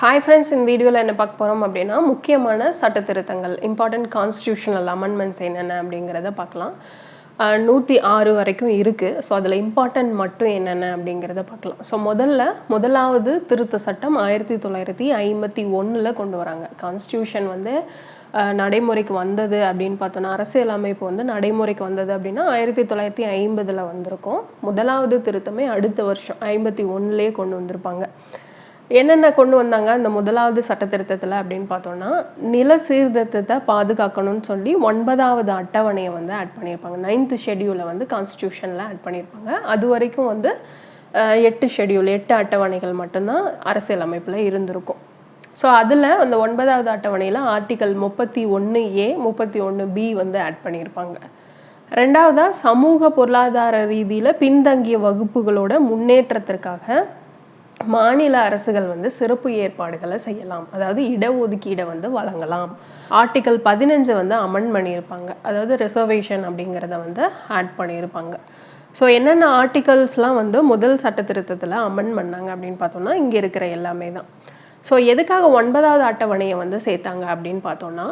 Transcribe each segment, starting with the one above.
Hi friends இந்த வீடியோவில் என்ன பார்க்க போகிறோம் அப்படின்னா முக்கியமான சட்ட திருத்தங்கள் இம்பார்ட்டன்ட் கான்ஸ்டியூஷனல் அமெண்ட்மெண்ட்ஸ் என்னென்ன அப்படிங்கிறத பார்க்கலாம். நூற்றி ஆறு வரைக்கும் இருக்குது ஸோ அதில் இம்பார்ட்டன்ட் மட்டும் என்னென்ன அப்படிங்கிறத பார்க்கலாம். ஸோ முதல்ல முதலாவது திருத்த சட்டம் ஆயிரத்தி தொள்ளாயிரத்தி ஐம்பத்தி ஒன்றில் கொண்டு வராங்க. கான்ஸ்டியூஷன் வந்து நடைமுறைக்கு வந்தது அப்படின்னு பார்த்தோன்னா அரசியல் அமைப்பு வந்து நடைமுறைக்கு வந்தது அப்படின்னா ஆயிரத்தி தொள்ளாயிரத்தி ஐம்பதில் வந்திருக்கும். முதலாவது திருத்தமே அடுத்த வருஷம் ஐம்பத்தி ஒன்றுலேயே கொண்டு வந்திருப்பாங்க. என்னென்ன கொண்டு வந்தாங்க அந்த முதலாவது சட்ட திருத்தத்தில் அப்படின்னு பார்த்தோம்னா நில சீர்திருத்தத்தை பாதுகாக்கணும்னு சொல்லி ஒன்பதாவது அட்டவணையை வந்து ஆட் பண்ணியிருப்பாங்க. நைன்த் ஷெட்யூலை வந்து கான்ஸ்டியூஷனில் ஆட் பண்ணியிருப்பாங்க. அது வரைக்கும் வந்து எட்டு ஷெட்யூல் எட்டு அட்டவணைகள் மட்டும்தான் அரசியல் அமைப்பில் இருந்திருக்கும். ஸோ அதில் அந்த ஒன்பதாவது அட்டவணையில் ஆர்டிகல் முப்பத்தி ஒன்று ஏ முப்பத்தி ஒன்று பி வந்து ஆட் பண்ணியிருப்பாங்க. ரெண்டாவதாக சமூக பொருளாதார ரீதியில் பின்தங்கிய வகுப்புகளோட முன்னேற்றத்திற்காக மாநில அரசுகள் வந்து சிறப்பு ஏற்பாடுகளை செய்யலாம். அதாவது இடஒதுக்கீடை வந்து வழங்கலாம். ஆர்டிக்கல் பதினஞ்சை வந்து அமெண்ட் பண்ணியிருப்பாங்க. அதாவது ரிசர்வேஷன் அப்படிங்கிறத வந்து ஆட் பண்ணியிருப்பாங்க. ஸோ என்னென்ன ஆர்டிகல்ஸ்லாம் வந்து முதல் சட்ட திருத்தத்தில் அமெண்ட் பண்ணாங்க அப்படின்னு பார்த்தோம்னா இங்கே இருக்கிற எல்லாமே தான். ஸோ எதுக்காக ஒன்பதாவது அட்டவணையை வந்து சேர்த்தாங்க அப்படின்னு பார்த்தோம்னா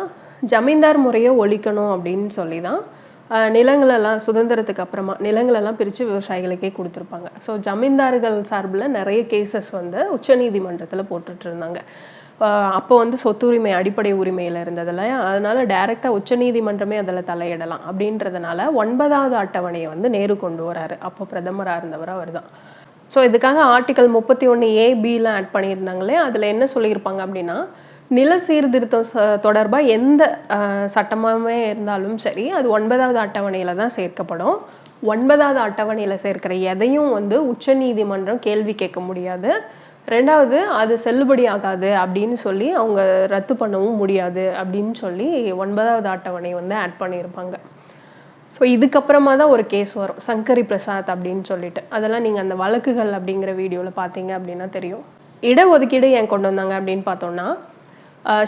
ஜமீன்தார் முறையை ஒழிக்கணும் அப்படின்னு சொல்லி தான் நிலங்களெல்லாம் சுதந்திரத்துக்கு அப்புறமா நிலங்களெல்லாம் பிரித்து விவசாயிகளுக்கே கொடுத்துருப்பாங்க. ஸோ ஜமீன்தார்கள் சார்பில் நிறைய கேசஸ் வந்து உச்சநீதிமன்றத்தில் போட்டுட்டு இருந்தாங்க அப்போ வந்து சொத்துரிமை அடிப்படை உரிமையில் இருந்ததில்ல அதனால் டைரெக்டாக உச்சநீதிமன்றமே அதில் தலையிடலாம் அப்படின்றதுனால ஒன்பதாவது அட்டவணையை வந்து நேரு கொண்டு வராரு. அப்போ பிரதமராக இருந்தவர் அவர் தான் ஸோ இதுக்காக ஆர்டிக்கல் முப்பத்தி ஒன்று ஏ பிலாம் ஆட் பண்ணியிருந்தாங்களே அதில் என்ன சொல்லியிருப்பாங்க அப்படின்னா நில சீர்திருத்தம் ச- எந்த சட்டமாகவே இருந்தாலும் சரி அது ஒன்பதாவது அட்டவணையில் தான் சேர்க்கப்படும். ஒன்பதாவது அட்டவணையில் சேர்க்கிற எதையும் வந்து உச்சநீதிமன்றம் கேள்வி கேட்க முடியாது. ரெண்டாவது அது செல்லுபடி ஆகாது அப்படின்னு சொல்லி அவங்க ரத்து பண்ணவும் முடியாது அப்படின்னு சொல்லி ஒன்பதாவது அட்டவணை வந்து ஆட் பண்ணியிருப்பாங்க. ஸோ இதுக்கப்புறமா தான் ஒரு கேஸ் வரும். சங்கரி பிரசாத் அப்படின்னு சொல்லிட்டு. அதெல்லாம் நீங்கள் அந்த வழக்குகள் அப்படிங்கிற வீடியோவில் பார்த்தீங்க அப்படின்னா தெரியும். இடஒதுக்கீடு ஏன் கொண்டு வந்தாங்க அப்படின்னு பார்த்தோம்னா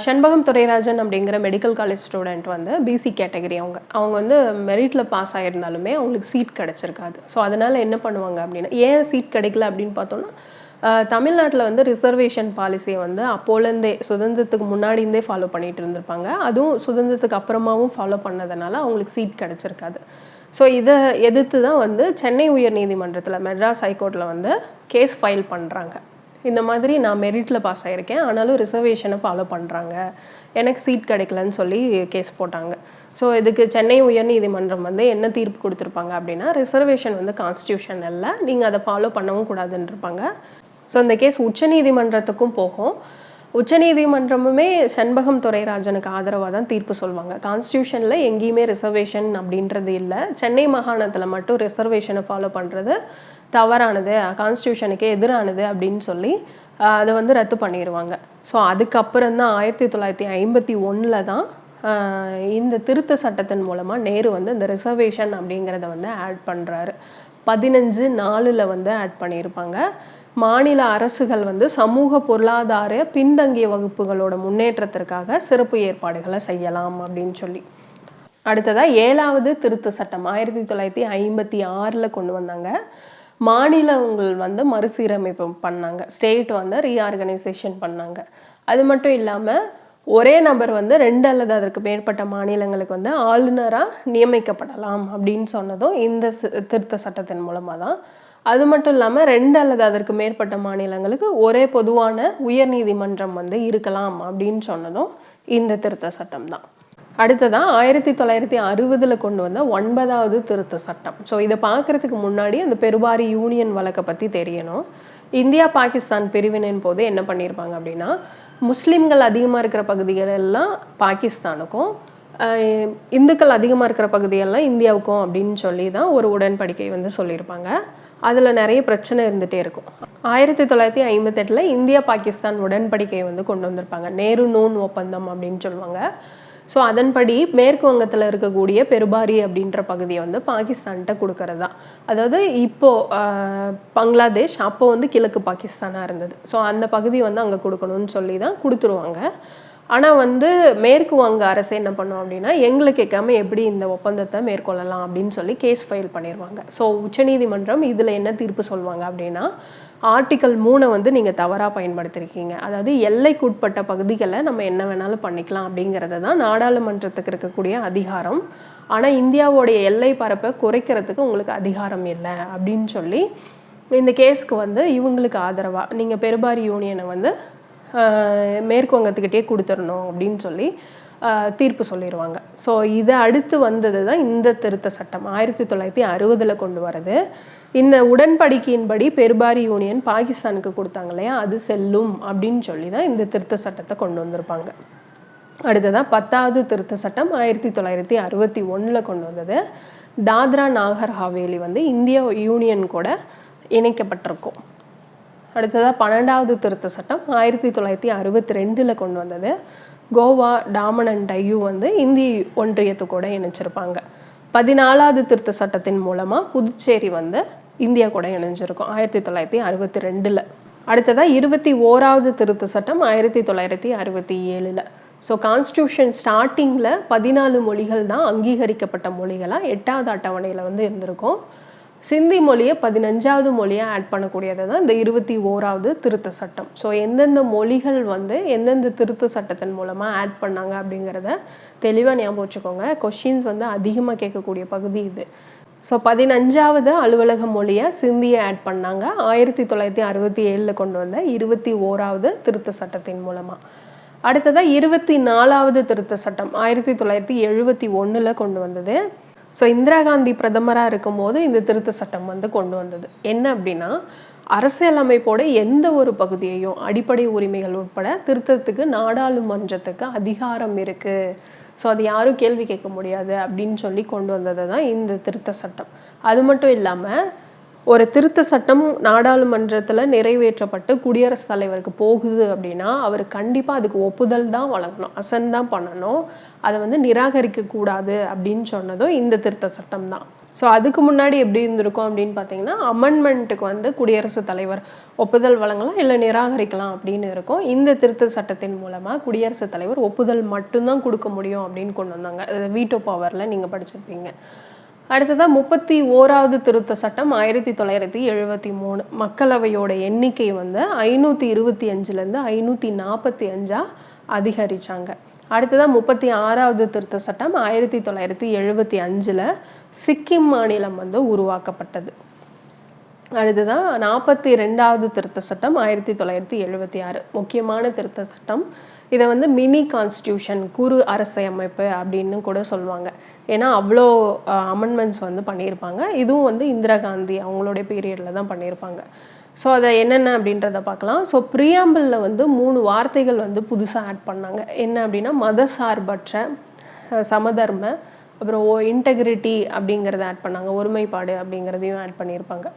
செண்பகம் துரைராஜன் அப்படிங்கிற மெடிக்கல் காலேஜ் ஸ்டூடெண்ட் வந்து பிசி கேட்டகரி அவங்க. அவங்க வந்து மெரிட்டில் பாஸ் ஆகியிருந்தாலுமே அவங்களுக்கு சீட் கிடச்சிருக்காது. ஸோ அதனால் என்ன பண்ணுவாங்க அப்படின்னா ஏன் சீட் கிடைக்கல அப்படின்னு பார்த்தோன்னா தமிழ்நாட்டில் வந்து ரிசர்வேஷன் பாலிசியை வந்து அப்போலேருந்தே சுதந்திரத்துக்கு முன்னாடி இருந்தே ஃபாலோ பண்ணிட்டு இருந்திருப்பாங்க. அதுவும் சுதந்திரத்துக்கு அப்புறமாவும் ஃபாலோ பண்ணதுனால அவங்களுக்கு சீட் கிடச்சிருக்காது. ஸோ இதை எதிர்த்து தான் வந்து சென்னை உயர்நீதிமன்றத்தில் மெட்ராஸ் ஹைகோர்ட்டில் வந்து கேஸ் ஃபைல் பண்ணுறாங்க இந்த மாதிரி நான் மெரிட்டில் பாஸ் ஆகியிருக்கேன் ஆனாலும் ரிசர்வேஷனை ஃபாலோ பண்ணுறாங்க எனக்கு சீட் கிடைக்கலன்னு சொல்லி கேஸ் போட்டாங்க. ஸோ இதுக்கு சென்னை உயர்நீதிமன்றம் வந்து என்ன தீர்ப்பு கொடுத்துருப்பாங்க அப்படின்னா ரிசர்வேஷன் வந்து கான்ஸ்டியூஷன் இல்லை நீங்கள் அதை ஃபாலோ பண்ணவும் கூடாதுன்னு இருப்பாங்க ஸோ இந்த கேஸ் உச்சநீதிமன்றத்துக்கும் போகும். உச்சநீதிமன்றமுமே செண்பகம் துரைராஜனுக்கு ஆதரவாக தான் தீர்ப்பு சொல்லுவாங்க கான்ஸ்டியூஷனில் எங்கேயுமே ரிசர்வேஷன் அப்படின்றது இல்லை. சென்னை மாகாணத்தில் மட்டும் ரிசர்வேஷனை ஃபாலோ பண்ணுறது தவறானது கான்ஸ்டியூஷனுக்கு எதிரானது அப்படின்னு சொல்லி அதை வந்து ரத்து பண்ணிடுவாங்க ஸோ அதுக்கப்புறம் தான் ஆயிரத்தி தொள்ளாயிரத்தி ஐம்பத்தி ஒன்றில் தான் இந்த திருத்த சட்டத்தின் மூலமாக நேரு வந்து இந்த ரிசர்வேஷன் அப்படிங்கிறத வந்து ஆட் பண்ணுறாரு பதினஞ்சு நாலில் வந்து ஆட் பண்ணியிருப்பாங்க. மாநில அரசுகள் வந்து சமூக பொருளாதார பின்தங்கிய வகுப்புகளோட முன்னேற்றத்திற்காக சிறப்பு ஏற்பாடுகளை செய்யலாம் அப்படின்னு சொல்லி. அடுத்ததாக ஏழாவது திருத்த சட்டம் ஆயிரத்தி தொள்ளாயிரத்தி ஐம்பத்தி ஆறில் கொண்டு வந்தாங்க. மாநிலங்கள் வந்து மறுசீரமைப்பு பண்ணாங்க. ஸ்டேட் வந்து ரீஆர்கனைசேஷன் பண்ணாங்க. அது மட்டும் இல்லாமல் ஒரே நபர் வந்து ரெண்டு அல்லது அதற்கு மேற்பட்ட மாநிலங்களுக்கு வந்து ஆளுநராக நியமிக்கப்படலாம் அப்படின்னு சொன்னதும் இந்த திருத்த சட்டத்தின் மூலமாக தான் அது மட்டும் இல்லாமல் ரெண்டு அல்லது அதற்கு மேற்பட்ட மாநிலங்களுக்கு ஒரே பொதுவான உயர்நீதிமன்றம் வந்து இருக்கலாம் அப்படின்னு சொன்னதும் இந்த திருத்த சட்டம் தான் அடுத்ததாக ஆயிரத்தி தொள்ளாயிரத்தி அறுபதில் கொண்டு வந்த ஒன்பதாவது திருத்த சட்டம். ஸோ இதை பார்க்கறதுக்கு முன்னாடி அந்த பெருவாரி யூனியன் வழக்கை பற்றி தெரியணும். இந்தியா பாகிஸ்தான் பிரிவினையின் போது என்ன பண்ணியிருப்பாங்க அப்படின்னா முஸ்லீம்கள் அதிகமாக இருக்கிற பகுதிகள் எல்லாம் பாகிஸ்தானுக்கும் இந்துக்கள் அதிகமாக இருக்கிற பகுதியெல்லாம் இந்தியாவுக்கும் அப்படின்னு சொல்லி தான் ஒரு உடன்படிக்கை வந்து சொல்லியிருப்பாங்க. அதில் நிறைய பிரச்சனை இருந்துகிட்டே இருக்கும். ஆயிரத்தி தொள்ளாயிரத்தி ஐம்பத்தெட்டில் இந்தியா பாகிஸ்தான் உடன்படிக்கையை வந்து கொண்டு வந்திருப்பாங்க. நேரு நூன் ஒப்பந்தம் அப்படின்னு சொல்லுவாங்க. ஸோ அதன்படி மேற்கு வங்கத்தில் இருக்கக்கூடிய பெருபாரி அப்படின்ற பகுதியை வந்து பாகிஸ்தான்கிட்ட கொடுக்கறது. தான் அதாவது இப்போ பங்களாதேஷ் அப்போ வந்து கிழக்கு பாகிஸ்தானாக இருந்தது. ஸோ அந்த பகுதி வந்து அங்கே கொடுக்கணும்னு சொல்லி தான் கொடுத்துருவாங்க. ஆனால் வந்து மேற்கு வங்க அரசு என்ன பண்ணும் அப்படின்னா எங்களுக்கு கேட்காம எப்படி இந்த ஒப்பந்தத்தை மேற்கொள்ளலாம் அப்படின்னு சொல்லி கேஸ் ஃபைல் பண்ணிடுவாங்க ஸோ உச்சநீதிமன்றம் இதில் என்ன தீர்ப்பு சொல்லுவாங்க அப்படின்னா ஆர்டிக்கல் மூணை வந்து நீங்கள் தவறாக பயன்படுத்தியிருக்கீங்க அதாவது எல்லைக்குட்பட்ட பகுதிகளை நம்ம என்ன வேணாலும் பண்ணிக்கலாம் அப்படிங்கிறது தான் நாடாளுமன்றத்துக்கு இருக்கக்கூடிய அதிகாரம். ஆனால் இந்தியாவோடைய எல்லை பரப்பை குறைக்கிறதுக்கு உங்களுக்கு அதிகாரம் இல்லை அப்படின்னு சொல்லி இந்த கேஸ்க்கு வந்து இவங்களுக்கு ஆதரவாக நீங்கள் பெருபாரி யூனியனை வந்து மேற்குவங்கத்துக்கிட்டே கொடுத்துடணும் அப்படின்னு சொல்லி தீர்ப்பு சொல்லிடுவாங்க ஸோ இதை அடுத்து வந்தது தான் இந்த திருத்த சட்டம். ஆயிரத்தி தொள்ளாயிரத்தி அறுபதில் கொண்டு வரது. இந்த உடன்படிக்கையின்படி பெருபாரி யூனியன் பாகிஸ்தானுக்கு கொடுத்தாங்க இல்லையா? அது செல்லும் அப்படின்னு சொல்லி தான் இந்த திருத்த சட்டத்தை கொண்டு வந்திருப்பாங்க. அடுத்ததா பத்தாவது திருத்த சட்டம் ஆயிரத்தி தொள்ளாயிரத்தி அறுபத்தி ஒண்ணுல கொண்டு வந்தது. தாத்ரா நாகர் ஹவேலி வந்து இந்திய யூனியன் கூட இணைக்கப்பட்டிருக்கும். அடுத்ததா பன்னெண்டாவது திருத்த சட்டம் ஆயிரத்தி தொள்ளாயிரத்தி அறுபத்தி ரெண்டுல கொண்டு வந்தது. கோவா டாமன் அண்ட் டையூ வந்து இந்திய ஒன்றியத்து கூட இணைச்சிருப்பாங்க பதினாலாவது திருத்த சட்டத்தின் மூலமாக புதுச்சேரி வந்து இந்தியா கூட இணைஞ்சிருக்கும் ஆயிரத்தி தொள்ளாயிரத்தி அறுபத்தி ரெண்டில். அடுத்ததாக இருபத்தி ஓராவது திருத்த சட்டம் ஆயிரத்தி தொள்ளாயிரத்தி அறுபத்தி ஏழில். ஸோ கான்ஸ்டியூஷன் ஸ்டார்டிங்கில் பதினாலு மொழிகள் தான் அங்கீகரிக்கப்பட்ட மொழிகளாக எட்டாவது அட்டவணையில் வந்து இருந்திருக்கும். சிந்தி மொழியை பதினஞ்சாவது மொழியாக ஆட் பண்ணக்கூடியது தான் இந்த இருபத்தி ஓராவது திருத்த சட்டம். ஸோ எந்தெந்த மொழிகள் வந்து எந்தெந்த திருத்த சட்டத்தின் மூலமாக ஆட் பண்ணாங்க அப்படிங்கிறத தெளிவாக ஞாபகம் வச்சுக்கோங்க. கொஷின்ஸ் வந்து அதிகமாக கேட்கக்கூடிய பகுதி இது. ஸோ பதினஞ்சாவது அலுவலக மொழியை சிந்தியை ஆட் பண்ணாங்க. ஆயிரத்தி தொள்ளாயிரத்தி அறுபத்தி ஏழில் கொண்டு வந்த இருபத்தி ஓராவது திருத்த சட்டத்தின் மூலமாக அடுத்ததாக இருபத்தி நாலாவது திருத்த சட்டம். ஆயிரத்தி தொள்ளாயிரத்தி எழுபத்தி ஒன்றில் கொண்டு வந்தது. ஸோ இந்திரா காந்தி பிரதமராக இருக்கும்போது இந்த திருத்த சட்டம் வந்து கொண்டு வந்தது. என்ன அப்படின்னா அரசியலமைப்போட எந்த ஒரு பகுதியையும் அடிப்படை உரிமைகள் உட்பட திருத்தத்துக்கு நாடாளுமன்றத்துக்கு அதிகாரம் இருக்குது ஸோ அது யாரும் கேள்வி கேட்க முடியாது அப்படின்னு சொல்லி கொண்டு வந்தது தான் இந்த திருத்த சட்டம். அது மட்டும் இல்லாமல் ஒரு திருத்த சட்டம் நாடாளுமன்றத்தில் நிறைவேற்றப்பட்டு குடியரசுத் தலைவருக்கு போகுது அப்படின்னா அவர் கண்டிப்பாக அதுக்கு ஒப்புதல் தான் வழங்கணும் அசன் தான் பண்ணணும். அதை வந்து நிராகரிக்கக்கூடாது அப்படின்னு சொன்னதும் இந்த திருத்த சட்டம் தான். ஸோ அதுக்கு முன்னாடி எப்படி இருந்திருக்கும் அப்படின்னு பார்த்தீங்கன்னா அமெண்ட்மெண்ட்டுக்கு வந்து குடியரசுத் தலைவர் ஒப்புதல் வழங்கலாம் இல்லை நிராகரிக்கலாம் அப்படின்னு இருக்கும். இந்த திருத்த சட்டத்தின் மூலமாக குடியரசுத் தலைவர் ஒப்புதல் மட்டும்தான் கொடுக்க முடியும் அப்படின்னு கொண்டு வந்தாங்க. வீட்டோ பவரில் நீங்கள் படிச்சிருப்பீங்க. அடுத்ததாக முப்பத்தி ஓராவது திருத்த சட்டம் ஆயிரத்தி தொள்ளாயிரத்தி எழுபத்தி மூணு. மக்களவையோட எண்ணிக்கை வந்து ஐநூற்றி இருபத்தி அஞ்சுலேருந்து ஐநூற்றி நாற்பத்தி அஞ்சாக அதிகரிச்சாங்க. அடுத்ததாக முப்பத்தி ஆறாவது திருத்த சட்டம் ஆயிரத்தி தொள்ளாயிரத்தி எழுபத்தி அஞ்சில் சிக்கிம் மாநிலம் வந்து உருவாக்கப்பட்டது. அடுத்ததான் நாற்பத்தி ரெண்டாவது திருத்த சட்டம் ஆயிரத்தி தொள்ளாயிரத்தி எழுபத்தி ஆறு. முக்கியமான திருத்த சட்டம் இதை வந்து மினி கான்ஸ்டியூஷன் குறு அரசமைப்பு அப்படின்னு கூட சொல்லுவாங்க. ஏன்னா அவ்வளோ அமெண்ட்மெண்ட்ஸ் வந்து பண்ணியிருப்பாங்க. இதுவும் வந்து இந்திரா காந்தி அவங்களுடைய பீரியடில் தான் பண்ணியிருப்பாங்க. ஸோ அதை என்னென்ன அப்படின்றத பார்க்கலாம். ஸோ ப்ரியாம்பிளில் வந்து மூணு வார்த்தைகள் வந்து புதுசாக ஆட் பண்ணாங்க. என்ன அப்படின்னா மத சார்பற்ற சமதர்ம அப்புறம் ஓ இன்டெகிரிட்டி அப்படிங்கிறத ஆட் பண்ணாங்க. ஒருமைப்பாடு அப்படிங்கிறதையும் ஆட் பண்ணியிருப்பாங்க.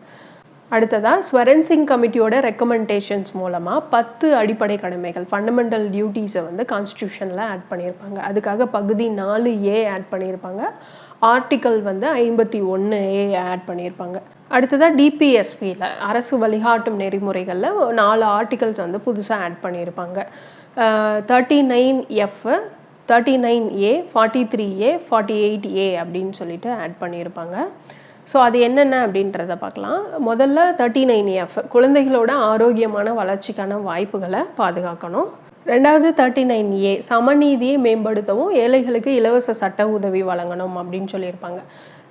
அடுத்ததாக ஸ்வரன்சிங் கமிட்டியோட ரெக்கமெண்டேஷன்ஸ் மூலமாக பத்து அடிப்படை கடமைகள் ஃபண்டமெண்டல் டியூட்டிஸை வந்து கான்ஸ்டியூஷனில் ஆட் பண்ணியிருப்பாங்க. அதுக்காக பகுதி நாலு ஏ ஆட் பண்ணியிருப்பாங்க. ஆர்டிக்கல் வந்து ஐம்பத்தி ஒன்று ஏ ஆட் பண்ணியிருப்பாங்க. அடுத்ததாக டிபிஎஸ்பியில் அரசு வழிகாட்டும் நெறிமுறைகளில் நாலு ஆர்டிகல்ஸ் வந்து புதுசாக ஆட் பண்ணியிருப்பாங்க. Thirty nine F thirty nine A forty three A forty eight A அப்படின்னு சொல்லிட்டு ஆட் பண்ணியிருப்பாங்க. ஸோ அது என்னென்ன அப்படின்றத பார்க்கலாம். முதல்ல தேர்ட்டி நைன் எஃப் குழந்தைகளோட ஆரோக்கியமான வளர்ச்சிக்கான வாய்ப்புகளை பாதுகாக்கணும். ரெண்டாவது தேர்ட்டி நைன் ஏ சமநீதியை மேம்படுத்தவும் ஏழைகளுக்கு இலவச சட்ட உதவி வழங்கணும் அப்படின்னு சொல்லியிருப்பாங்க.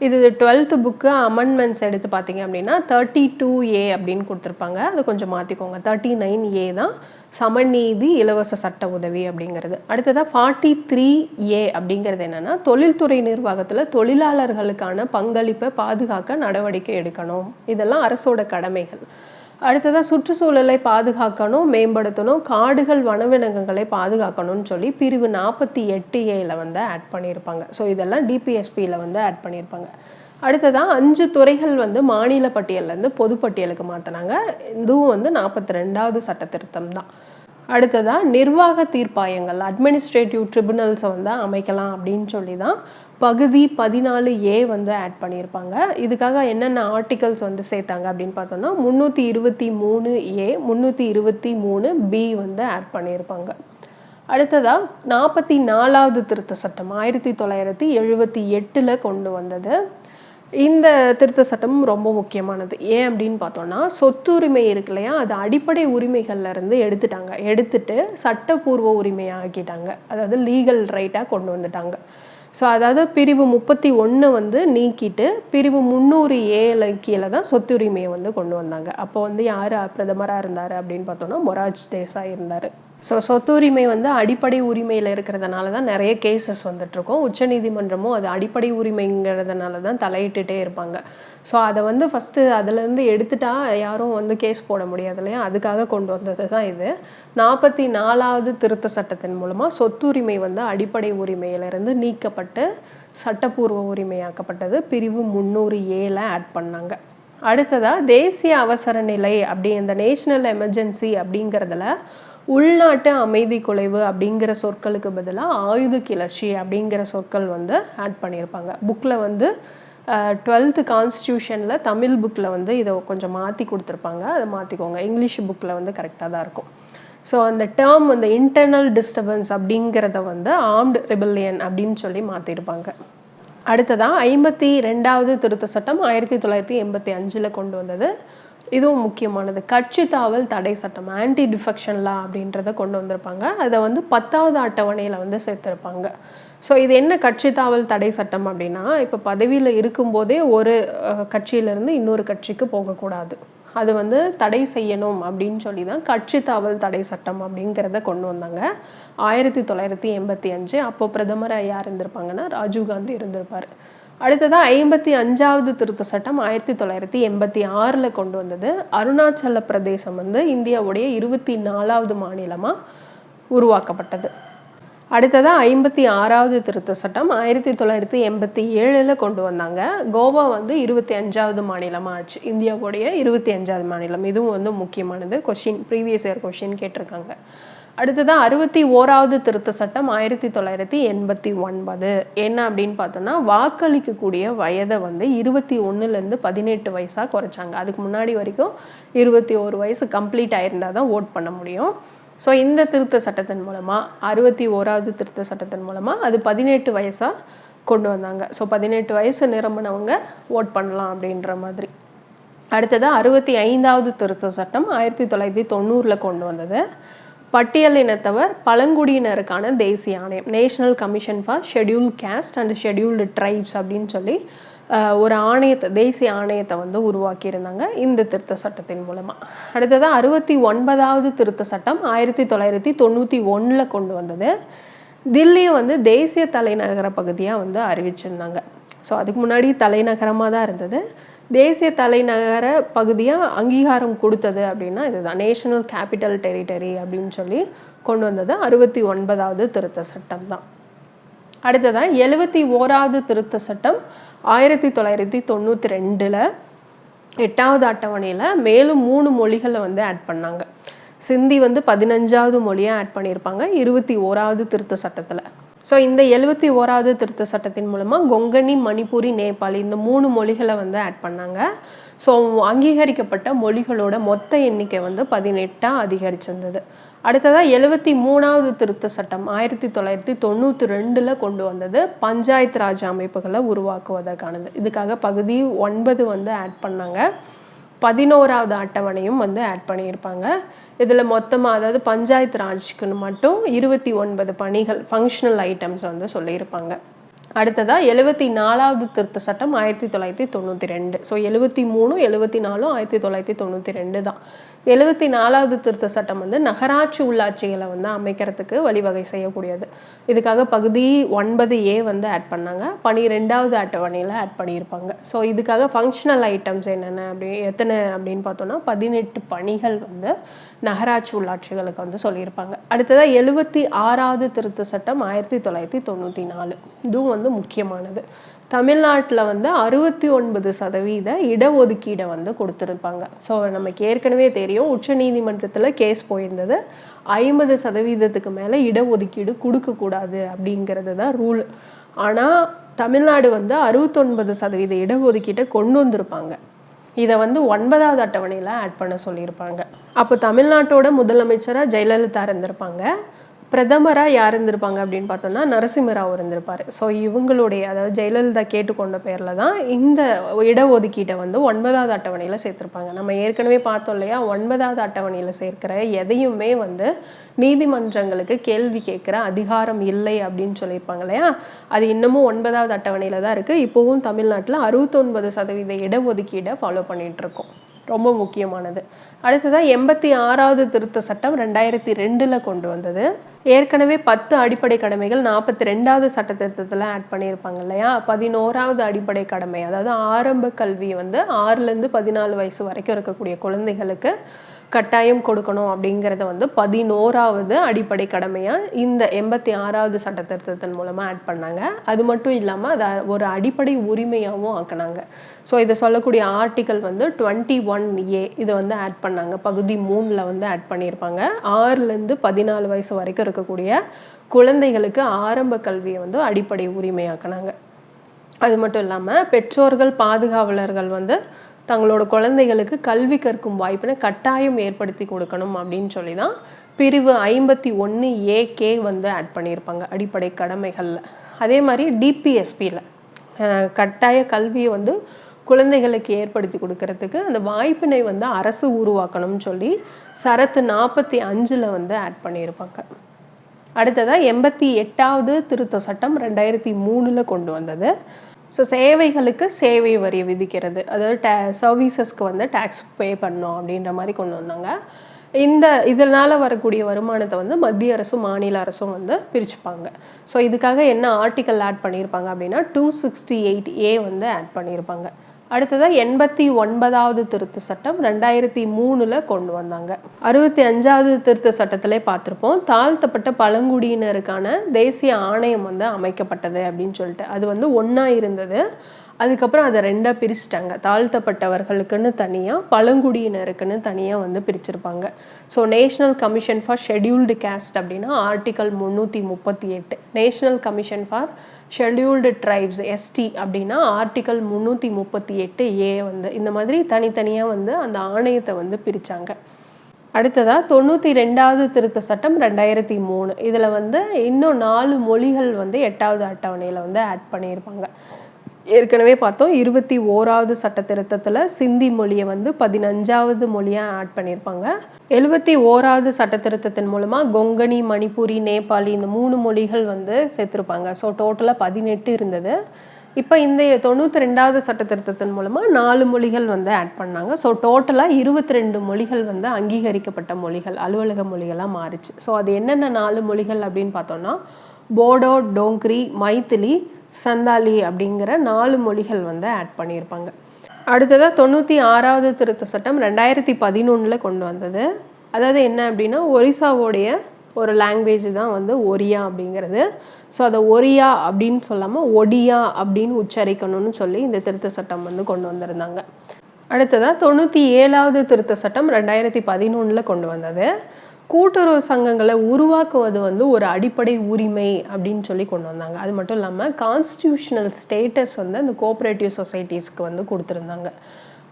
இது டுவெல்த்து புக்கு அமெண்ட்மெண்ட்ஸ் எடுத்து பார்த்தீங்க அப்படின்னா தேர்ட்டி டூ ஏ அப்படின்னு கொடுத்துருப்பாங்க. அதை கொஞ்சம் மாற்றிக்கோங்க தேர்ட்டி நைன் ஏ தான் சமநீதி இலவச சட்ட உதவி அப்படிங்கிறது. அடுத்ததாக ஃபார்ட்டி த்ரீ ஏ அப்படிங்கிறது என்னென்னா தொழில்துறை நிர்வாகத்தில் தொழிலாளர்களுக்கான பங்களிப்பை பாதுகாக்க நடவடிக்கை எடுக்கணும். இதெல்லாம் அரசோட கடமைகள். அடுத்ததாக சுற்றுச்சூழலை பாதுகாக்கணும் மேம்படுத்தணும் காடுகள் வனவிலங்குகளை பாதுகாக்கணும்னு சொல்லி பிரிவு நாற்பத்தி எட்டு ஏல வந்து ஆட் பண்ணியிருப்பாங்க. ஸோ இதெல்லாம் டிபிஎஸ்பியில் வந்து ஆட் பண்ணியிருப்பாங்க. அடுத்ததாக அஞ்சு துறைகள் வந்து மாநில பட்டியல்லேருந்து பொதுப்பட்டியலுக்கு மாற்றினாங்க இதுவும் வந்து நாற்பத்தி ரெண்டாவது சட்ட திருத்தம் தான். அடுத்ததாக நிர்வாக தீர்ப்பாயங்கள் அட்மினிஸ்ட்ரேட்டிவ் ட்ரிபுனல்ஸை வந்து அமைக்கலாம் அப்படின்னு சொல்லி தான் பகுதி பதினாலு ஏ வந்து ஆட் பண்ணியிருப்பாங்க. இதுக்காக என்னென்ன ஆர்டிகல்ஸ் வந்து சேர்த்தாங்க அப்படின்னு பார்த்தோம்னா முந்நூற்றி இருபத்தி மூணு ஏ முந்நூற்றி இருபத்தி மூணு பி வந்து ஆட் பண்ணியிருப்பாங்க. அடுத்ததாக நாற்பத்தி நாலாவது திருத்த சட்டம் ஆயிரத்தி தொள்ளாயிரத்தி எழுபத்தி எட்டில் கொண்டு வந்தது. இந்த திருத்த சட்டம் ரொம்ப முக்கியமானது. ஏன் அப்படின்னு பார்த்தோன்னா சொத்துரிமை இருக்கு இல்லையா? அது அடிப்படை உரிமைகள்லேருந்து எடுத்துட்டாங்க. எடுத்துட்டு சட்டப்பூர்வ உரிமையாக்கிட்டாங்க. அதாவது லீகல் ரைட்டாக கொண்டு வந்துட்டாங்க. ஸோ அதாவது பிரிவு முப்பத்தி ஒன்று வந்து நீக்கிட்டு பிரிவு முந்நூறு ஏழு கீழே தான் சொத்துரிமையை வந்து கொண்டு வந்தாங்க. அப்போ வந்து யார் பிரதமராக இருந்தார் அப்படின்னு பார்த்தோம்னா மொராஜ் தேசாய் இருந்தார். ஸோ சொத்துரிமை வந்து அடிப்படை உரிமையில் இருக்கிறதுனால தான் நிறைய கேசஸ் வந்துட்டுருக்கோம். உச்சநீதிமன்றமும் அது அடிப்படை உரிமைங்கிறதுனால தான் தலையிட்டுட்டே இருப்பாங்க. ஸோ அதை வந்து ஃபஸ்ட்டு அதுலேருந்து எடுத்துட்டா யாரும் வந்து கேஸ் போட முடியாது இல்லையா? அதுக்காக கொண்டு வந்தது தான் இது. நாற்பத்தி நாலாவது திருத்த சட்டத்தின் மூலமாக சொத்துரிமை வந்து அடிப்படை உரிமையிலிருந்து நீக்கப்பட்டு சட்டப்பூர்வ உரிமையாக்கப்பட்டது. பிரிவு முந்நூறு ஏழை ஆட் பண்ணாங்க. அடுத்ததாக தேசிய அவசர நிலை அப்படி இந்த நேஷ்னல் எமர்ஜென்சி அப்படிங்கிறதுல உள்நாட்டு அமைதி குலைவு அப்படிங்கிற சொற்களுக்கு பதிலாக ஆயுத கிளர்ச்சி அப்படிங்கிற சொற்கள் வந்து ஆட் பண்ணியிருப்பாங்க. புக்கில் வந்து டுவெல்த்து கான்ஸ்டியூஷனில் தமிழ் புக்கில் வந்து இதை கொஞ்சம் மாற்றி கொடுத்துருப்பாங்க. அதை மாற்றிக்கோங்க இங்கிலீஷ் புக்கில் வந்து கரெக்டாக தான் இருக்கும். ஸோ அந்த டேர்ம் வந்து இன்டர்னல் டிஸ்டர்பன்ஸ் அப்படிங்கிறத வந்து ஆர்ம்டு ரிபல்லியன் அப்படின்னு சொல்லி மாற்றிருப்பாங்க அடுத்ததாக ஐம்பத்தி ரெண்டாவது திருத்த சட்டம் ஆயிரத்தி தொள்ளாயிரத்தி எண்பத்தி அஞ்சில் கொண்டு வந்தது. இதுவும் முக்கியமானது. கட்சி தாவல் தடை சட்டம் ஆன்டி டிஃபெக்ஷன் லா அப்படின்றத கொண்டு வந்திருப்பாங்க. அதை வந்து பத்தாவது அட்டவணையில் வந்து சேர்த்துருப்பாங்க. ஸோ இது என்ன கட்சி தாவல் தடை சட்டம் அப்படின்னா இப்போ பதவியில் இருக்கும்போதே ஒரு கட்சியிலேருந்து இன்னொரு கட்சிக்கு போகக்கூடாது. அது வந்து தடை செய்யணும் அப்படின்னு சொல்லி தான் கட்சி தாவல் தடை சட்டம் அப்படிங்கிறத கொண்டு வந்தாங்க. ஆயிரத்தி தொள்ளாயிரத்தி எண்பத்தி அஞ்சு அப்போ பிரதமராக யார் இருந்திருப்பாங்கன்னா ராஜீவ்காந்தி இருந்திருப்பார். அடுத்ததாக ஐம்பத்தி அஞ்சாவது திருத்த சட்டம் ஆயிரத்தி தொள்ளாயிரத்தி எண்பத்தி ஆறில் கொண்டு வந்தது. அருணாச்சல பிரதேசம் வந்து இந்தியாவுடைய இருபத்தி நாலாவது மாநிலமாக உருவாக்கப்பட்டது. அடுத்ததாக ஐம்பத்தி ஆறாவது திருத்த சட்டம் ஆயிரத்தி தொள்ளாயிரத்தி எண்பத்தி ஏழில் கொண்டு வந்தாங்க. கோவா வந்து இருபத்தி அஞ்சாவது மாநிலமாக ஆச்சு. இந்தியாவுடைய இருபத்தி அஞ்சாவது மாநிலம். இதுவும் வந்து முக்கியமானது. கொஷின் ப்ரீவியஸ் இயர் கொஷின் கேட்டிருக்காங்க. அடுத்ததாக அறுபத்தி ஓராவது திருத்த சட்டம் ஆயிரத்தி தொள்ளாயிரத்தி எண்பத்தி ஒன்பது. என்ன அப்படின்னு பார்த்தோன்னா வாக்களிக்கக்கூடிய வயதை வந்து இருபத்தி ஒன்றுலேருந்து பதினெட்டு வயசாக குறைச்சாங்க. அதுக்கு முன்னாடி வரைக்கும் இருபத்தி ஒரு வயசு கம்ப்ளீட் ஆயிருந்தால் தான் ஓட் பண்ண முடியும். ஸோ இந்த திருத்த சட்டத்தின் மூலமாக அறுபத்தி ஓராவது திருத்த சட்டத்தின் மூலமாக அது பதினெட்டு வயசாக கொண்டு வந்தாங்க. ஸோ பதினெட்டு வயசு நிரம்பினவங்க ஓட் பண்ணலாம் அப்படின்ற மாதிரி. அடுத்தது அறுபத்தி ஐந்தாவது திருத்த சட்டம் ஆயிரத்தி தொள்ளாயிரத்தி தொண்ணூறில் கொண்டு வந்தது. பட்டியலினத்தவர் பழங்குடியினருக்கான தேசிய ஆணையம் national commission for schedule caste and scheduled tribes அப்படின்னு சொல்லி ஒரு ஆணையத்தை தேசிய ஆணையத்தை வந்து உருவாக்கியிருந்தாங்க இந்த திருத்த சட்டத்தின் மூலமாக அடுத்ததாக அறுபத்தி ஒன்பதாவது திருத்த சட்டம் ஆயிரத்தி தொள்ளாயிரத்தி தொண்ணூற்றி ஒன்றில் கொண்டு வந்தது. தில்லியை வந்து தேசிய தலைநகர பகுதியாக வந்து அறிவிச்சிருந்தாங்க. ஸோ அதுக்கு முன்னாடி தலைநகரமாக தான் இருந்தது. தேசிய தலைநகர பகுதியாக அங்கீகாரம் கொடுத்தது அப்படின்னா இதுதான். நேஷனல் கேபிட்டல் டெரிட்டரி அப்படின்னு சொல்லி கொண்டு வந்தது அறுபத்தி ஒன்பதாவது திருத்த சட்டம் தான். அடுத்ததாக எழுபத்தி ஓராவது திருத்த சட்டம் ஆயிரத்தி தொள்ளாயிரத்தி தொண்ணூற்றி ரெண்டில் எட்டாவது அட்டவணையில் மேலும் மூணு மொழிகளை வந்து ஆட் பண்ணாங்க. சிந்தி வந்து பதினஞ்சாவது மொழியாக ஆட் பண்ணியிருப்பாங்க இருபத்தி ஓராவது திருத்த சட்டத்தில். ஸோ இந்த எழுபத்தி ஓராவது திருத்த சட்டத்தின் மூலமாக கொங்கனி மணிப்பூரி நேபாளி இந்த மூணு மொழிகளை வந்து ஆட் பண்ணாங்க. ஸோ அங்கீகரிக்கப்பட்ட மொழிகளோட மொத்த எண்ணிக்கை வந்து பதினெட்டாக அதிகரிச்சிருந்தது. அடுத்ததாக எழுபத்தி மூணாவது திருத்த சட்டம் ஆயிரத்தி தொள்ளாயிரத்தி தொண்ணூற்றி ரெண்டில் கொண்டு வந்தது. பஞ்சாயத்து ராஜ் அமைப்புகளை உருவாக்குவதற்கானது. இதுக்காக பகுதி ஒன்பது வந்து ஆட் பண்ணாங்க. பதினோராவது அட்டவணையும் வந்து ஆட் பண்ணியிருப்பாங்க. இதில் மொத்தமாக அதாவது பஞ்சாயத்து ராஜ்க்குன்னு மட்டும் இருபத்தி ஒன்பது பணிகள் ஃபங்க்ஷனல் ஐட்டம்ஸ் வந்து சொல்லியிருப்பாங்க. அடுத்ததாக எழுபத்தி நாலாவது திருத்த சட்டம் ஆயிரத்தி தொள்ளாயிரத்தி தொண்ணூற்றி ரெண்டு. ஸோ எழுபத்தி மூணு எழுபத்தி நாலும் ஆயிரத்தி தொள்ளாயிரத்தி தொண்ணூற்றி ரெண்டு தான். எழுபத்தி நாலாவது திருத்த சட்டம் வந்து நகராட்சி உள்ளாட்சிகளை வந்து அமைக்கிறதுக்கு வழிவகை செய்யக்கூடியது. இதுக்காக பகுதி ஒன்பது ஏ வந்து ஆட் பண்ணாங்க. பனிரெண்டாவது அட்டவணையில் ஆட் பண்ணியிருப்பாங்க. ஸோ இதுக்காக ஃபங்க்ஷனல் ஐட்டம்ஸ் என்னென்ன அப்படி எத்தனை அப்படின்னு பார்த்தோன்னா பதினெட்டு பணிகள் வந்து நகராட்சி உள்ளாட்சிகளுக்கு வந்து சொல்லியிருப்பாங்க. அடுத்ததாக எழுபத்தி ஆறாவது திருத்த சட்டம் ஆயிரத்தி தொள்ளாயிரத்தி தொண்ணூற்றி நாலு. இதுவும் வந்து முக்கியமானது. தமிழ்நாட்டில் வந்து அறுபத்தி ஒன்பது சதவீத இடஒதுக்கீடை வந்து கொடுத்துருப்பாங்க. ஸோ நமக்கு ஏற்கனவே தெரியும் உச்சநீதிமன்றத்தில் கேஸ் போயிருந்தது. ஐம்பது சதவீதத்துக்கு மேலே இடஒதுக்கீடு கொடுக்கக்கூடாது அப்படிங்கிறது தான் ரூல் ஆனால் தமிழ்நாடு வந்து அறுபத்தொன்பது சதவீத இடஒதுக்கீட்டை கொண்டு வந்திருப்பாங்க. இதை வந்து ஒன்பதாவது அட்டவணையில் ஆட் பண்ண சொல்லியிருப்பாங்க. அப்போ தமிழ்நாட்டோட முதலமைச்சராக ஜெயலலிதா இருந்திருப்பாங்க. பிரதமராக யார் இருந்திருப்பாங்க அப்படின்னு பார்த்தோம்னா நரசிம்மராவ் இருந்திருப்பார். ஸோ இவங்களுடைய அதாவது ஜெயலலிதா கேட்டுக்கொண்ட பேரில் தான் இந்த இடஒதுக்கீட்டை வந்து ஒன்பதாவது அட்டவணையில் சேர்த்துருப்பாங்க. நம்ம ஏற்கனவே பார்த்தோம் இல்லையா ஒன்பதாவது அட்டவணையில் சேர்க்கிற எதையுமே வந்து நீதிமன்றங்களுக்கு கேள்வி கேட்குற அதிகாரம் இல்லை அப்படின்னு சொல்லியிருப்பாங்க இல்லையா? அது இன்னமும் ஒன்பதாவது அட்டவணையில் தான் இருக்குது இப்போவும் தமிழ்நாட்டில் அறுபத்தொன்பது சதவீத இடஒதுக்கீடை ஃபாலோ பண்ணிகிட்ருக்கோம் இருக்கோம். ரொம்ப முக்கியமானது. அடுத்ததாக எண்பத்தி ஆறாவது திருத்த சட்டம் ரெண்டாயிரத்தி ரெண்டில் கொண்டு வந்தது. ஏற்கனவே பத்து அடிப்படை கடமைகள் நாற்பத்தி ரெண்டாவது சட்ட திருத்தத்தில் ஆட் பண்ணியிருப்பாங்க இல்லையா? பதினோராவது அடிப்படை கடமை அதாவது ஆரம்ப கல்வி வந்து ஆறுலேருந்து பதினாலு வயசு வரைக்கும் இருக்கக்கூடிய குழந்தைகளுக்கு கட்டாயம் கொடுக்கணும் அப்படிங்கிறத வந்து பதினோராவது அடிப்படை கடமையாக இந்த எண்பத்தி ஆறாவது சட்ட திருத்தத்தின் மூலமாக ஆட் பண்ணாங்க. அது மட்டும் இல்லாமல் அதை ஒரு அடிப்படை உரிமையாகவும் ஆக்கினாங்க. ஸோ இதை சொல்லக்கூடிய ஆர்டிக்கல் வந்து டுவெண்ட்டி ஒன் ஏ இதை வந்து ஆட் பண்ணாங்க. பகுதி மூணில் வந்து ஆட் பண்ணியிருப்பாங்க. ஆறுலேருந்து பதினாலு வயசு வரைக்கும் இருக்கக்கூடிய குழந்தைகளுக்கு ஆரம்ப கல்வியை வந்து அடிப்படை உரிமையாக்கினாங்க. அது மட்டும் இல்லாமல் பெற்றோர்கள் பாதுகாவலர்கள் வந்து தங்களோட குழந்தைகளுக்கு கல்வி கற்கும் வாய்ப்பினை கட்டாயம் ஏற்படுத்தி கொடுக்கணும் அப்படின்னு சொல்லி தான் பிரிவு ஐம்பத்தி ஒன்று ஏகே வந்து ஆட் பண்ணியிருப்பாங்க அடிப்படை கடமைகளில். அதே மாதிரி டிபிஎஸ்பியில் கட்டாய கல்வியை வந்து குழந்தைகளுக்கு ஏற்படுத்தி கொடுக்கறதுக்கு அந்த வாய்ப்பினை வந்து அரசு உருவாக்கணும்னு சொல்லி சரத்து நாற்பத்தி அஞ்சில் வந்து ஆட் பண்ணியிருப்பாங்க. அடுத்ததாக எண்பத்தி எட்டாவது திருத்த சட்டம் ரெண்டாயிரத்தி மூணில் கொண்டு வந்தது. ஸோ சேவைகளுக்கு சேவை வரி விதிக்கிறது. அதாவது டே சர்வீசஸ்க்கு வந்து டேக்ஸ் பே பண்ணணும் அப்படின்ற மாதிரி கொண்டு வந்தாங்க. இந்த இதனால் வரக்கூடிய வருமானத்தை வந்து மத்திய அரசும் மாநில அரசும் வந்து பிரிச்சுப்பாங்க. ஸோ இதுக்காக என்ன ஆர்டிக்கல் ஆட் பண்ணியிருப்பாங்க அப்படின்னா டூ சிக்ஸ்டி எயிட் ஏ வந்து ஆட் பண்ணியிருப்பாங்க அடுத்ததாக எண்பத்தி ஒன்பதாவது திருத்த சட்டம் ரெண்டாயிரத்தி மூணில் கொண்டு வந்தாங்க. அறுபத்தி அஞ்சாவது திருத்த சட்டத்திலே பார்த்துருப்போம் தாழ்த்தப்பட்ட பழங்குடியினருக்கான தேசிய ஆணையம் வந்து அமைக்கப்பட்டது அப்படின்னு சொல்லிட்டு. அது வந்து ஒன்றா இருந்தது. அதுக்கப்புறம் அதை ரெண்டாக பிரிச்சிட்டாங்க. தாழ்த்தப்பட்டவர்களுக்குன்னு தனியாக பழங்குடியினருக்குன்னு தனியாக வந்து பிரிச்சிருப்பாங்க. So national commission for scheduled caste அப்படின்னா ஆர்டிக்கல் முந்நூற்றி முப்பத்தி எட்டு. National commission for scheduled tribes ST அப்படின்னா ஆர்டிக்கல் முந்நூற்றி முப்பத்தி எட்டு ஏ வந்து. இந்த மாதிரி தனித்தனியாக வந்து அந்த ஆணையத்தை வந்து பிரித்தாங்க அடுத்ததாக தொண்ணூற்றி ரெண்டாவது திருத்த சட்டம் ரெண்டாயிரத்தி மூணு. இதில் வந்து இன்னும் நாலு மொழிகள் வந்து எட்டாவது அட்டவணையில் வந்து ஆட் பண்ணியிருப்பாங்க. ஏற்கனவே பார்த்தோம் இருபத்தி ஓராவது சட்ட திருத்தத்தில் சிந்தி மொழியை வந்து பதினஞ்சாவது மொழியாக ஆட் பண்ணியிருப்பாங்க. எழுபத்தி ஓராவது சட்ட திருத்தத்தின் மூலமாக கொங்கணி மணிப்பூரி நேபாளி இந்த மூணு மொழிகள் வந்து சேர்த்துருப்பாங்க. ஸோ டோட்டலாக பதினெட்டு இருந்தது. இப்போ இந்த தொண்ணூற்றி ரெண்டாவது சட்ட திருத்தத்தின் மூலமாக நாலு மொழிகள் வந்து ஆட் பண்ணாங்க. ஸோ டோட்டலாக இருபத்தி ரெண்டு மொழிகள் வந்து அங்கீகரிக்கப்பட்ட மொழிகள் அலுவலக மொழிகளாக மாறிச்சு. ஸோ அது என்னென்ன நாலு மொழிகள் அப்படின்னு பார்த்தோன்னா போடோ டோங்க்ரி மைத்திலி சந்தாலி அப்படிங்கிற நாலு மொழிகள் வந்து ஆட் பண்ணியிருப்பாங்க. அடுத்ததாக தொண்ணூற்றி ஆறாவது திருத்த சட்டம் ரெண்டாயிரத்தி பதினொன்றில் கொண்டு வந்தது. அதாவது என்ன அப்படின்னா ஒரிசாவோடைய ஒரு லாங்குவேஜ் தான் வந்து ஒரியா அப்படிங்கிறது. ஸோ அதை ஒரியா அப்படின்னு சொல்லாமல் ஒடியா அப்படின்னு உச்சரிக்கணும்னு சொல்லி இந்த திருத்த சட்டம் வந்து கொண்டு வந்திருந்தாங்க. அடுத்ததாக தொண்ணூற்றி ஏழாவது திருத்த சட்டம் ரெண்டாயிரத்தி பதினொன்றில் கொண்டு வந்தது. கூட்டுறவு சங்கங்களை உருவாக்குவது வந்து ஒரு அடிப்படை உரிமை அப்படின்னு சொல்லி கொண்டு வந்தாங்க. அது மட்டும் இல்லாமல் கான்ஸ்டியூஷனல் ஸ்டேட்டஸ் வந்து அந்த கோஆப்ரேட்டிவ் சொசைட்டிஸ்க்கு வந்து கொடுத்துருந்தாங்க.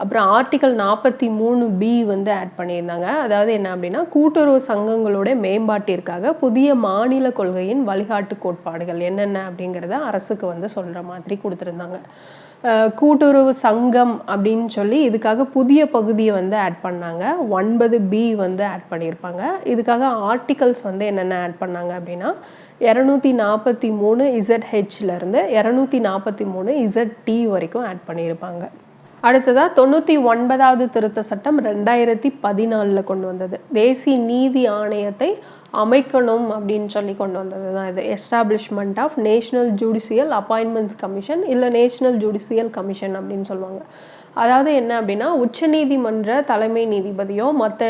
அப்புறம் ஆர்டிக்கல் நாற்பத்தி மூணு பி வந்து ஆட் பண்ணியிருந்தாங்க. அதாவது என்ன அப்படின்னா கூட்டுறவு சங்கங்களோட மேம்பாட்டிற்காக புதிய மாநில கொள்கையின் வழிகாட்டு கோட்பாடுகள் என்னென்ன அப்படிங்கிறத அரசுக்கு வந்து சொல்கிற மாதிரி கொடுத்துருந்தாங்க. கூட்டுறவு சங்கம் அப்படின்னு சொல்லி இதுக்காக புதிய பகுதியை வந்து ஆட் பண்ணாங்க. ஒன்பது பி வந்து ஆட் பண்ணியிருப்பாங்க. இதுக்காக ஆர்டிகல்ஸ் வந்து என்னென்ன ஆட் பண்ணாங்க அப்படின்னா இரநூத்தி நாற்பத்தி மூணு இசட் ஹெச்லேருந்து இரநூத்தி நாற்பத்தி மூணு இசட் டி வரைக்கும் ஆட் பண்ணியிருப்பாங்க. அடுத்ததாக தொண்ணூற்றி ஒன்பதாவது திருத்த சட்டம் ரெண்டாயிரத்தி பதினாலில் கொண்டு வந்தது. தேசிய நீதி ஆணையத்தை அமைக்கணும் அப்படின்னு சொல்லி கொண்டு வந்தது தான் இது. Establishment of national judicial appointments commission இல்லை நேஷ்னல் ஜுடிஷியல் கமிஷன் அப்படின்னு சொல்லுவாங்க. அதாவது என்ன அப்படின்னா உச்சநீதிமன்ற தலைமை நீதிபதியோ மற்ற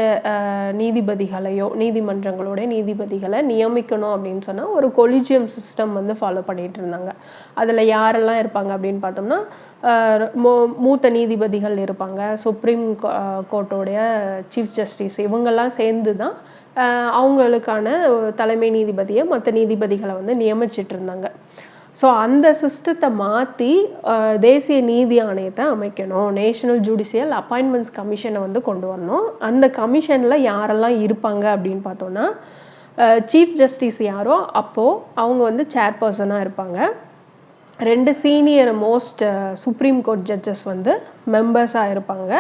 நீதிபதிகளையோ நீதிமன்றங்களோட நீதிபதிகளை நியமிக்கணும் அப்படின்னு சொன்னால் ஒரு கொலிஜியம் சிஸ்டம் வந்து ஃபாலோ பண்ணிகிட்டு இருந்தாங்க. அதில் யாரெல்லாம் இருப்பாங்க அப்படின்னு பார்த்தோம்னா மூத்த நீதிபதிகள் இருப்பாங்க. சுப்ரீம் கோர்ட்டோடைய சீஃப் ஜஸ்டிஸ் இவங்கெல்லாம் சேர்ந்து தான் அவங்களுக்கான தலைமை நீதிபதியை மற்ற நீதிபதிகளை வந்து நியமிச்சிட்டு இருந்தாங்க. ஸோ அந்த சிஸ்டத்தை மாற்றி தேசிய நீதி ஆணையத்தை அமைக்கணும். நேஷனல் ஜுடிஷியல் அப்பாயின்மெண்ட்ஸ் கமிஷனை வந்து கொண்டு வரணும். அந்த கமிஷனில் யாரெல்லாம் இருப்பாங்க அப்படின்னு பார்த்தோன்னா சீஃப் ஜஸ்டிஸ் யாரோ அப்போது அவங்க வந்து சேர்பர்சனாக இருப்பாங்க. ரெண்டு senior most supreme court judges வந்து மெம்பர்ஸாக இருப்பாங்க.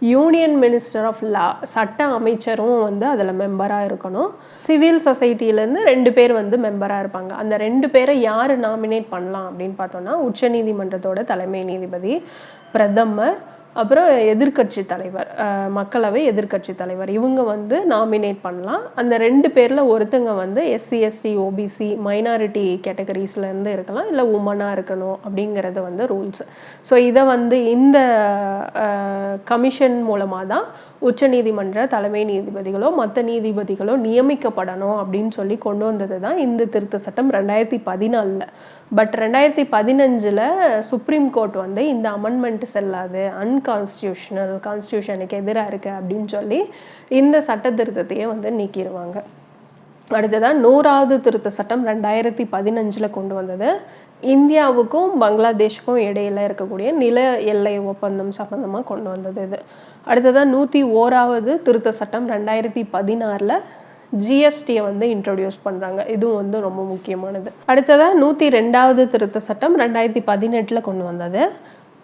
யூனியன் மினிஸ்டர் ஆஃப் லா சட்ட அமைச்சரும் வந்து அதில் மெம்பராக இருக்கணும். சிவில் சொசைட்டிலேருந்து ரெண்டு பேர் வந்து மெம்பராக இருப்பாங்க. அந்த ரெண்டு பேரை யார் நாமினேட் பண்ணலாம் அப்படின்னு பார்த்தோன்னா உச்சநீதிமன்றத்தோட தலைமை நீதிபதி பிரதமர் அப்புறம் எதிர்க்கட்சி தலைவர் மக்களவை எதிர்க்கட்சி தலைவர். இவங்க வந்து நாமினேட் பண்ணலாம். அந்த ரெண்டு பேரில் ஒருத்தங்க வந்து எஸ்சி எஸ்டி ஓபிசி மைனாரிட்டி கேட்டகரிஸ்லேருந்து இருக்கலாம். இல்லை உமனாக இருக்கணும் அப்படிங்கிறது வந்து ரூல்ஸ் ஸோ இதை வந்து இந்த கமிஷன் மூலமாக தான் உச்சநீதிமன்ற தலைமை நீதிபதிகளோ மற்ற நீதிபதிகளோ நியமிக்கப்படணும் அப்படின்னு சொல்லி கொண்டு வந்தது தான் இந்த திருத்த சட்டம் ரெண்டாயிரத்தி பதினாலில். பட் ரெண்டாயிரத்தி பதினஞ்சில் சுப்ரீம் கோர்ட் வந்து இந்த அமெண்ட்மெண்ட் செல்லாது அன்கான்ஸ்டியூஷனல் கான்ஸ்டியூஷனுக்கு எதிராக இருக்குது அப்படின்னு சொல்லி இந்த சட்ட திருத்தத்தையே வந்து நீக்கிடுவாங்க அடுத்ததான் நூறாவது திருத்த சட்டம் ரெண்டாயிரத்தி பதினஞ்சில் கொண்டு வந்தது. இந்தியாவுக்கும் பங்களாதேஷுக்கும் இடையில இருக்கக்கூடிய நில எல்லை ஒப்பந்தம் சம்பந்தமாக கொண்டு வந்தது இது. அடுத்ததான் நூற்றி ஓராவது திருத்த சட்டம் ரெண்டாயிரத்தி பதினாறில் ஜிஎஸ்டியை வந்து இன்ட்ரொடியூஸ் பண்ணுறாங்க இதுவும் வந்து ரொம்ப முக்கியமானது. அடுத்ததாக நூற்றி ரெண்டாவது திருத்த சட்டம் ரெண்டாயிரத்தி பதினெட்டில் கொண்டு வந்தது.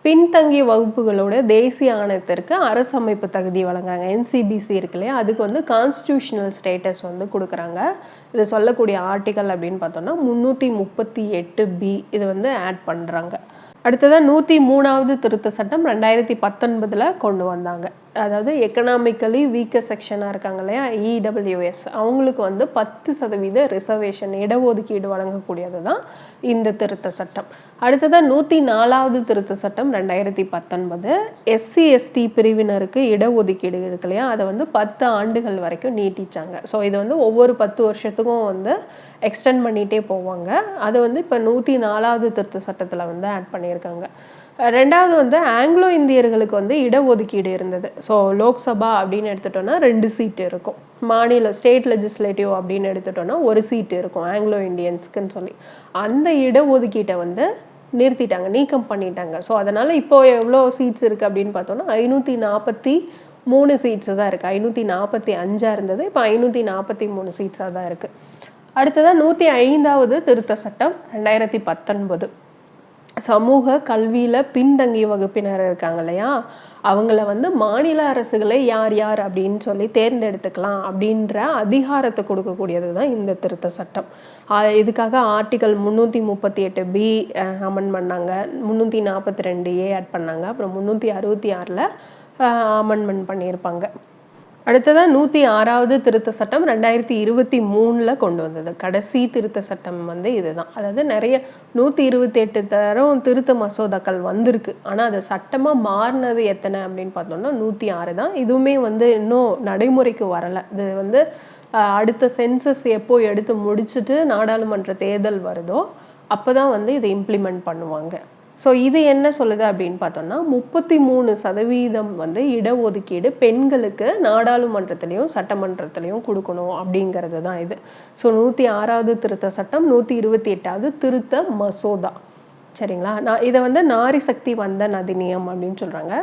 பின்தங்கிய வகுப்புகளோட தேசிய ஆணையத்திற்கு அரசமைப்பு தகுதி வழங்குறாங்க. என்சிபிசி இருக்கு இல்லையா? அதுக்கு வந்து கான்ஸ்டியூஷனல் ஸ்டேட்டஸ் வந்து கொடுக்குறாங்க. இது சொல்லக்கூடிய ஆர்டிக்கல் அப்படின்னு பார்த்தோம்னா முந்நூற்றி முப்பத்தி எட்டு பி இது வந்து ஆட் பண்ணுறாங்க அடுத்ததாக நூற்றி மூணாவது திருத்த சட்டம் ரெண்டாயிரத்தி பத்தொன்பதில் கொண்டு வந்தாங்க. அதாவது எக்கனாமிக்கலி வீக்கர் செக்ஷனாக இருக்காங்க இல்லையா? இடபிள்யூஎஸ் அவங்களுக்கு வந்து பத்து சதவீத ரிசர்வேஷன் இடஒதுக்கீடு வழங்கக்கூடியது தான் இந்த திருத்த சட்டம். அடுத்ததாக நூற்றி நாலாவது திருத்த சட்டம் ரெண்டாயிரத்தி பத்தொன்பது. எஸ்சி எஸ்டி பிரிவினருக்கு இடஒதுக்கீடு இருக்கு இல்லையா? அதை வந்து பத்து ஆண்டுகள் வரைக்கும் நீட்டிச்சாங்க. ஸோ இது வந்து ஒவ்வொரு பத்து வருஷத்துக்கும் வந்து எக்ஸ்டெண்ட் பண்ணிகிட்டே போவாங்க. அதை வந்து இப்போ நூற்றி நாலாவது திருத்த சட்டத்தில் வந்து ஆட் பண்ணியிருக்காங்க. ரெண்டாவது வந்து ஆங்கிலோ இந்தியர்களுக்கு வந்து இடஒதுக்கீடு இருந்தது. ஸோ லோக்சபா அப்படின்னு எடுத்துட்டோம்னா ரெண்டு சீட் இருக்கும். மாநில ஸ்டேட் லெஜிஸ்லேட்டிவ் அப்படின்னு எடுத்துட்டோம்னா ஒரு சீட் இருக்கும் ஆங்கிலோ இண்டியன்ஸ்க்குன்னு சொல்லி. அந்த இடஒதுக்கீட்டை வந்து நிறுத்திட்டாங்க நீக்கம் பண்ணிட்டாங்க. ஸோ அதனால் இப்போது எவ்வளோ சீட்ஸ் இருக்குது அப்படின்னு பார்த்தோன்னா ஐநூற்றி நாற்பத்தி மூணு சீட்ஸு தான் இருக்குது ஐநூற்றி நாற்பத்தி அஞ்சாக இருந்தது இப்போ ஐநூற்றி நாற்பத்தி மூணு சீட்ஸாக தான் இருக்குது அடுத்ததாக நூற்றி ஐந்தாவது திருத்த சட்டம் ரெண்டாயிரத்தி பத்தொன்பது. சமூக கல்வியில் பின்தங்கிய வகுப்பினர் இருக்காங்க இல்லையா? அவங்கள வந்து மாநில அரசுகளை யார் யார் அப்படின்னு சொல்லி தேர்ந்தெடுத்துக்கலாம் அப்படின்ற அதிகாரத்தை கொடுக்கக்கூடியது தான் இந்த திருத்த சட்டம். இதுக்காக ஆர்டிகல் முந்நூற்றி முப்பத்தி எட்டு பி அமெண்ட் பண்ணாங்க. முந்நூற்றி நாற்பத்தி ரெண்டு ஏ ஆட் பண்ணாங்க. அப்புறம் முந்நூற்றி அறுபத்தி ஆறில் அமெண்ட்மெண்ட் பண்ணியிருப்பாங்க. அடுத்ததாக நூற்றி ஆறாவது திருத்த சட்டம் ரெண்டாயிரத்தி இருபத்தி மூணில் கொண்டு வந்தது. கடைசி திருத்த சட்டம் வந்து இதுதான். அதாவது நிறைய நூற்றி இருபத்தி எட்டு தரம் திருத்த மசோதாக்கள் வந்திருக்கு. ஆனால் அது சட்டமாக மாறினது எத்தனை அப்படின்னு பார்த்தோம்னா நூற்றி ஆறு தான். இதுவுமே வந்து இன்னும் நடைமுறைக்கு வரலை. இது வந்து அடுத்த சென்சஸ் எப்போ எடுத்து முடிச்சுட்டு நாடாளுமன்ற தேர்தல் வருதோ அப்போ தான் வந்து இதை இம்ப்ளிமெண்ட் பண்ணுவாங்க. ஸோ இது என்ன சொல்லுது அப்படின்னு பார்த்தோம்னா முப்பத்தி மூணு சதவீதம் வந்து இடஒதுக்கீடு பெண்களுக்கு நாடாளுமன்றத்திலையும் சட்டமன்றத்திலையும் கொடுக்கணும் அப்படிங்கிறது தான் இது. ஸோ நூற்றி ஆறாவது திருத்த சட்டம் நூற்றி இருபத்தி எட்டாவது திருத்த மசோதா. சரிங்களா? நான் இதை வந்து நாரி சக்தி வந்தன் அதிநியம் அப்படின்னு சொல்கிறாங்க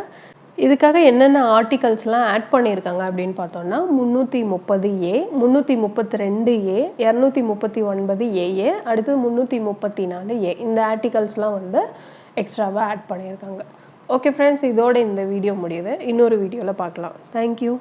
இதுக்காக என்னென்ன ஆர்டிகல்ஸ்லாம் ஆட் பண்ணியிருக்காங்க அப்படின்னு பார்த்தோம்னா முந்நூற்றி முப்பது ஏ முந்நூற்றி முப்பத்தி ரெண்டு ஏ இரநூத்தி முப்பத்தி ஒன்பது ஏஏ அடுத்து முந்நூற்றி முப்பத்தி நாலு ஏ. இந்த ஆர்டிகல்ஸ்லாம் வந்து எக்ஸ்ட்ராவாக ஆட் பண்ணியிருக்காங்க. ஓகே ஃப்ரெண்ட்ஸ் இதோட இந்த வீடியோ முடியுது. இன்னொரு வீடியோவில் பார்க்கலாம். தேங்க்யூ